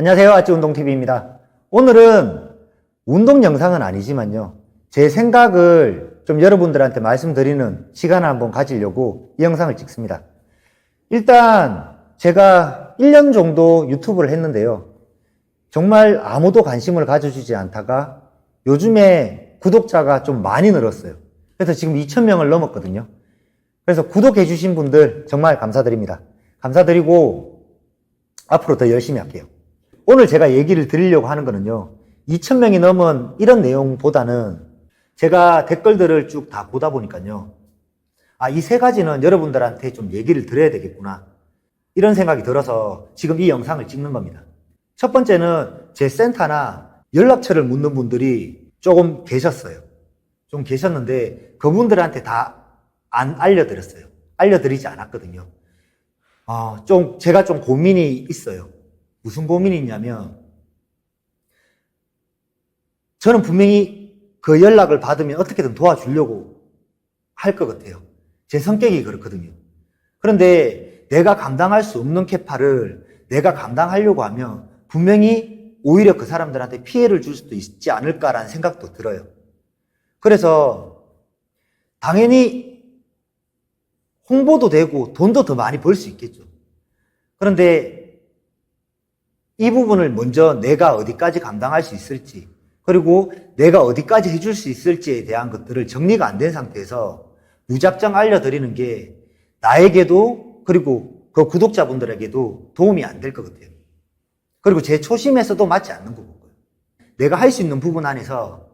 안녕하세요. 아찌 운동TV입니다. 오늘은 운동 영상은 아니지만요. 제 생각을 좀 여러분들한테 말씀드리는 시간을 한번 가지려고 이 영상을 찍습니다. 일단 제가 1년 정도 유튜브를 했는데요. 정말 아무도 관심을 가져주지 않다가 요즘에 구독자가 좀 많이 늘었어요. 그래서 지금 2,000명을 넘었거든요. 그래서 구독해주신 분들 정말 감사드립니다. 감사드리고 앞으로 더 열심히 할게요. 오늘 제가 얘기를 드리려고 하는 거는요. 2,000명이 넘은 이런 내용보다는 제가 댓글들을 쭉 다 보다 보니까요. 아, 이 세 가지는 여러분들한테 좀 얘기를 드려야 되겠구나. 이런 생각이 들어서 지금 이 영상을 찍는 겁니다. 첫 번째는 제 센터나 연락처를 묻는 분들이 조금 계셨어요. 좀 계셨는데 그분들한테 다 안 알려드렸어요. 알려드리지 않았거든요. 어, 좀 제가 좀 고민이 있어요. 무슨 고민이 있냐면 저는 분명히 그 연락을 받으면 어떻게든 도와주려고 할 것 같아요. 제 성격이 그렇거든요. 그런데 내가 감당할 수 없는 캐파를 내가 감당하려고 하면 분명히 오히려 그 사람들한테 피해를 줄 수도 있지 않을까라는 생각도 들어요. 그래서 당연히 홍보도 되고 돈도 더 많이 벌 수 있겠죠. 그런데 이 부분을 먼저 내가 어디까지 감당할 수 있을지, 그리고 내가 어디까지 해줄 수 있을지에 대한 것들을 정리가 안 된 상태에서 무작정 알려드리는 게 나에게도, 그리고 그 구독자분들에게도 도움이 안 될 것 같아요. 그리고 제 초심에서도 맞지 않는 거고요. 내가 할 수 있는 부분 안에서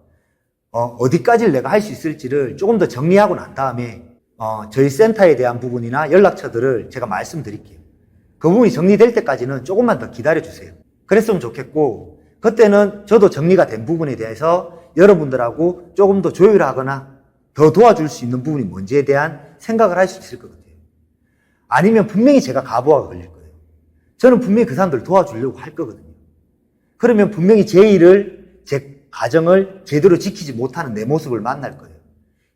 어, 디까지를 내가 할 수 있을지를 조금 더 정리하고 난 다음에 어, 저희 센터에 대한 부분이나 연락처들을 제가 말씀드릴게요. 그 부분이 정리될 때까지는 조금만 더 기다려 주세요. 그랬으면 좋겠고 그때는 저도 정리가 된 부분에 대해서 여러분들하고 조금 더 조율하거나 더 도와줄 수 있는 부분이 뭔지에 대한 생각을 할 수 있을 것 같아요. 아니면 분명히 제가 가부하가 걸릴 거예요. 저는 분명히 그 사람들 도와주려고 할 거거든요. 그러면 분명히 제 일을, 제 가정을 제대로 지키지 못하는 내 모습을 만날 거예요.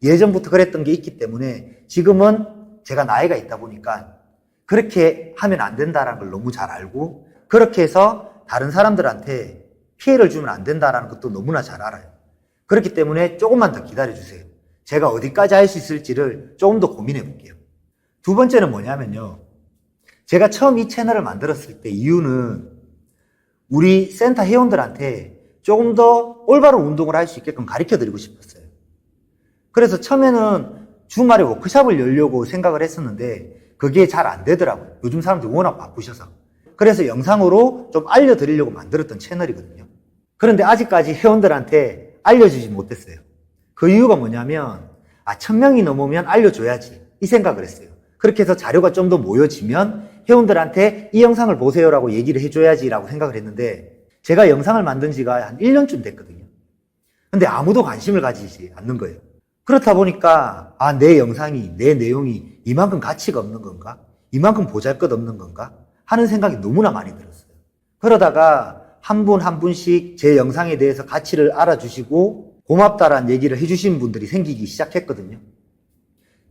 예전부터 그랬던 게 있기 때문에 지금은 제가 나이가 있다 보니까 그렇게 하면 안 된다라는 걸 너무 잘 알고 그렇게 해서 다른 사람들한테 피해를 주면 안 된다라는 것도 너무나 잘 알아요. 그렇기 때문에 조금만 더 기다려 주세요. 제가 어디까지 할 수 있을지를 조금 더 고민해 볼게요. 두 번째는 뭐냐면요. 제가 처음 이 채널을 만들었을 때 이유는 우리 센터 회원들한테 조금 더 올바른 운동을 할 수 있게끔 가르쳐 드리고 싶었어요. 그래서 처음에는 주말에 워크샵을 열려고 생각을 했었는데 그게 잘 안 되더라고요. 요즘 사람들이 워낙 바쁘셔서. 그래서 영상으로 좀 알려드리려고 만들었던 채널이거든요. 그런데 아직까지 회원들한테 알려주지 못했어요. 그 이유가 뭐냐면, 아, 천 명이 넘으면 알려줘야지. 이 생각을 했어요. 그렇게 해서 자료가 좀 더 모여지면 회원들한테 이 영상을 보세요라고 얘기를 해줘야지라고 생각을 했는데, 제가 영상을 만든 지가 한 1년쯤 됐거든요. 근데 아무도 관심을 가지지 않는 거예요. 그렇다 보니까, 아, 내 영상이, 내 내용이 이만큼 가치가 없는 건가? 이만큼 보잘 것 없는 건가? 하는 생각이 너무나 많이 들었어요. 그러다가 한 분한 분씩 제 영상에 대해서 가치를 알아주시고 고맙다라는 얘기를 해주신 분들이 생기기 시작했거든요.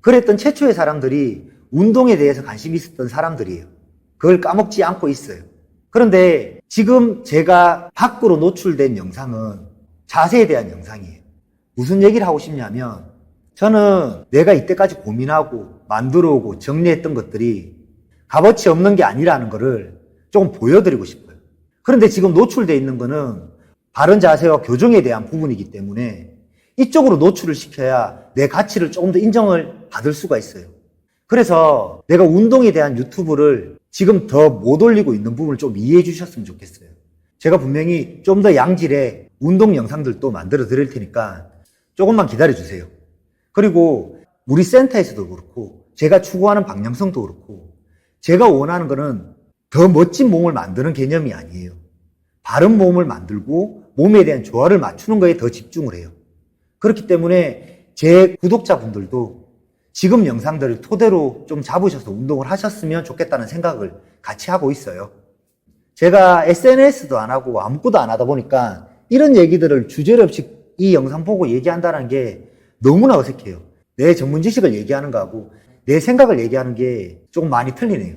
그랬던 최초의 사람들이 운동에 대해서 관심이 있었던 사람들이에요. 그걸 까먹지 않고 있어요. 그런데 지금 제가 밖으로 노출된 영상은 자세에 대한 영상이에요. 무슨 얘기를 하고 싶냐면 저는 내가 이때까지 고민하고 만들어 오고 정리했던 것들이 값어치 없는 게 아니라는 것을 조금 보여드리고 싶어요. 그런데 지금 노출되어 있는 거는 바른 자세와 교정에 대한 부분이기 때문에 이쪽으로 노출을 시켜야 내 가치를 조금 더 인정을 받을 수가 있어요. 그래서 내가 운동에 대한 유튜브를 지금 더 못 올리고 있는 부분을 좀 이해해 주셨으면 좋겠어요. 제가 분명히 좀 더 양질의 운동 영상들도 만들어 드릴 테니까 조금만 기다려 주세요. 그리고 우리 센터에서도 그렇고 제가 추구하는 방향성도 그렇고 제가 원하는 거는 더 멋진 몸을 만드는 개념이 아니에요. 바른 몸을 만들고 몸에 대한 조화를 맞추는 거에 더 집중을 해요. 그렇기 때문에 제 구독자분들도 지금 영상들을 토대로 좀 잡으셔서 운동을 하셨으면 좋겠다는 생각을 같이 하고 있어요. 제가 SNS도 안 하고 아무것도 안 하다 보니까 이런 얘기들을 주제를 없이 이 영상 보고 얘기한다는 게 너무나 어색해요. 내 전문 지식을 얘기하는 거하고 내 생각을 얘기하는 게 조금 많이 틀리네요.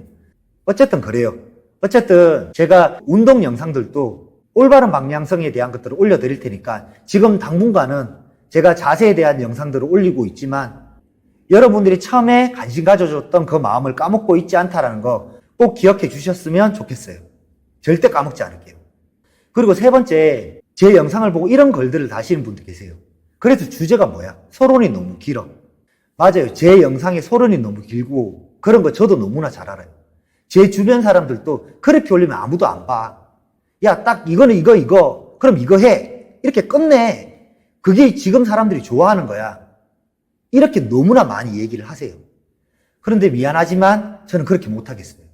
어쨌든 그래요. 어쨌든 제가 운동 영상들도 올바른 방향성에 대한 것들을 올려드릴 테니까 지금 당분간은 제가 자세에 대한 영상들을 올리고 있지만 여러분들이 처음에 관심 가져줬던 그 마음을 까먹고 있지 않다라는 거 꼭 기억해 주셨으면 좋겠어요. 절대 까먹지 않을게요. 그리고 세 번째, 제 영상을 보고 이런 글들을 다시는 분들 계세요. 그래서 주제가 뭐야? 서론이 너무 길어. 맞아요. 제 영상에 서론이 너무 길고 그런 거 저도 너무나 잘 알아요. 제 주변 사람들도 그렇게 올리면 아무도 안 봐. 야, 딱 이거는 이거, 이거. 그럼 이거 해. 이렇게 끝내. 그게 지금 사람들이 좋아하는 거야. 이렇게 너무나 많이 얘기를 하세요. 그런데 미안하지만 저는 그렇게 못하겠어요.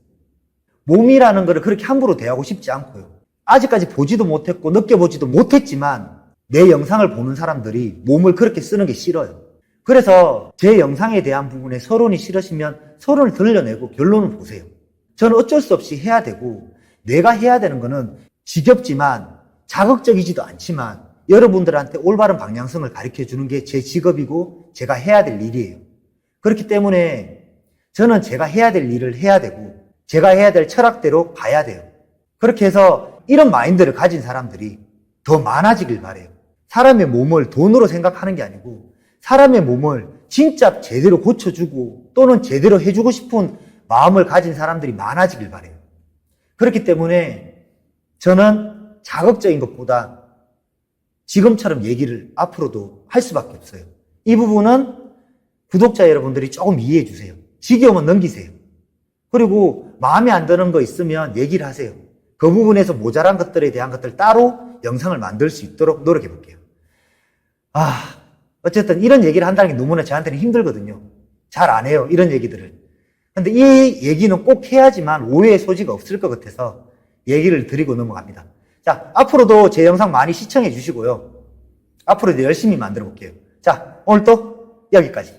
몸이라는 거를 그렇게 함부로 대하고 싶지 않고요. 아직까지 보지도 못했고 느껴보지도 못했지만 내 영상을 보는 사람들이 몸을 그렇게 쓰는 게 싫어요. 그래서 제 영상에 대한 부분에 서론이 싫으시면 서론을 들려내고 결론을 보세요. 저는 어쩔 수 없이 해야 되고 내가 해야 되는 거는 지겹지만 자극적이지도 않지만 여러분들한테 올바른 방향성을 가르쳐 주는 게 제 직업이고 제가 해야 될 일이에요. 그렇기 때문에 저는 제가 해야 될 일을 해야 되고 제가 해야 될 철학대로 가야 돼요. 그렇게 해서 이런 마인드를 가진 사람들이 더 많아지길 바래요. 사람의 몸을 돈으로 생각하는 게 아니고 사람의 몸을 진짜 제대로 고쳐주고 또는 제대로 해주고 싶은 마음을 가진 사람들이 많아지길 바래요. 그렇기 때문에 저는 자극적인 것보다 지금처럼 얘기를 앞으로도 할 수밖에 없어요. 이 부분은 구독자 여러분들이 조금 이해해 주세요. 지겨우면 넘기세요. 그리고 마음에 안 드는 거 있으면 얘기를 하세요. 그 부분에서 모자란 것들에 대한 것들 따로 영상을 만들 수 있도록 노력해 볼게요. 아, 어쨌든 이런 얘기를 한다는 게 너무나 저한테는 힘들거든요. 잘 안 해요. 이런 얘기들을. 근데 이 얘기는 꼭 해야지만 오해의 소지가 없을 것 같아서 얘기를 드리고 넘어갑니다. 자, 앞으로도 제 영상 많이 시청해 주시고요. 앞으로도 열심히 만들어 볼게요. 자, 오늘 또 여기까지.